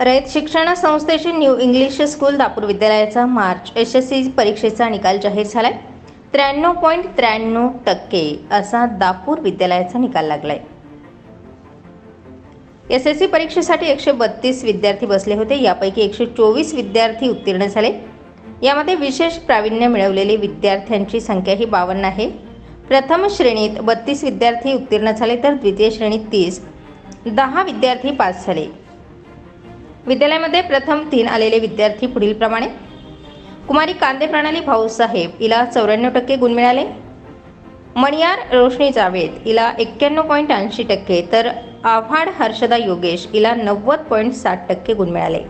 रयत शिक्षण संस्थेची new English school Dapur विद्यालयाचा March S S C परीक्षेचा निकाल जाहीर झालाय. त्र्याण्णव पॉईंट त्र्याण्णव टक्के असा दापूर विद्यालयाचा निकाल लागलाय. एस एस सी परीक्षेसाठी एकशे बत्तीस विद्यार्थी बसले होते. यापैकी एकशे चोवीस विद्यार्थी उत्तीर्ण झाले. यामध्ये विशेष प्रावीण्य मिळवलेले विद्यार्थ्यांची संख्या ही बावन्न आहे. प्रथम श्रेणीत बत्तीस विद्यार्थी उत्तीर्ण झाले तर द्वितीय श्रेणीत तीस. दहा विद्यार्थी पास झाले. विद्यालयामध्ये प्रथम तीन आलेले विद्यार्थी पुढीलप्रमाणे कुमारी कांदे प्रणाली भाऊसाहेब हिला चौऱ्याण्णव टक्के गुण मिळाले. मणियार रोशनी जावेद हिला एक्क्याण्णव पॉईंट ऐंशी टक्के. तर आव्हाड हर्षदा योगेश हिला नव्वद पॉईंट साठ टक्के गुण मिळाले.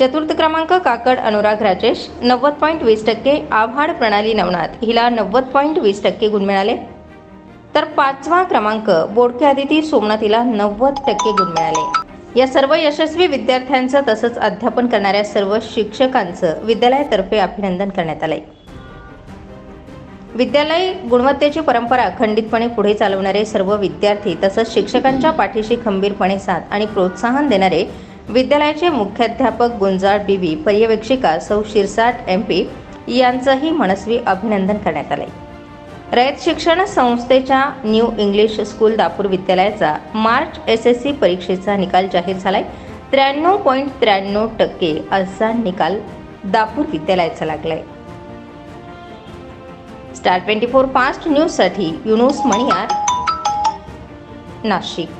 चतुर्थ क्रमांक काकड अनुराग राजेश नव्वद पॉईंट वीस टक्के. आव्हाड प्रणाली नवनाथ हिला नव्वद पॉईंट वीस टक्के गुण मिळाले. तर पाचवा क्रमांक बोडके आदिती सोमनाथ हिला नव्वद टक्के गुण मिळाले. या सर्व यशस्वी विद्यार्थ्यांचं तसंच अध्यापन करणाऱ्या सर्व शिक्षकांचं विद्यालयातर्फे अभिनंदन करण्यात आलंय. विद्यालय गुणवत्तेची परंपरा खंडितपणे पुढे चालवणारे सर्व विद्यार्थी तसंच शिक्षकांच्या पाठीशी खंबीरपणे साथ आणि प्रोत्साहन देणारे विद्यालयाचे मुख्याध्यापक गुंजाळ बीबी पर्यवेक्षिका सौ शिरसाट एम पी यांचंही मनस्वी अभिनंदन करण्यात आलंय. रयत शिक्षण संस्थेच्या न्यू इंग्लिश स्कूल दापूर विद्यालयाचा मार्च एस एस सी परीक्षेचा निकाल जाहीर झालाय. त्र्याण्णव पॉईंट त्र्याण्णव टक्के असा निकाल दापूर विद्यालयाचा लागलाय. स्टार ट्वेंटी फोर फास्ट न्यूजसाठी युनुस मणियार नाशिक.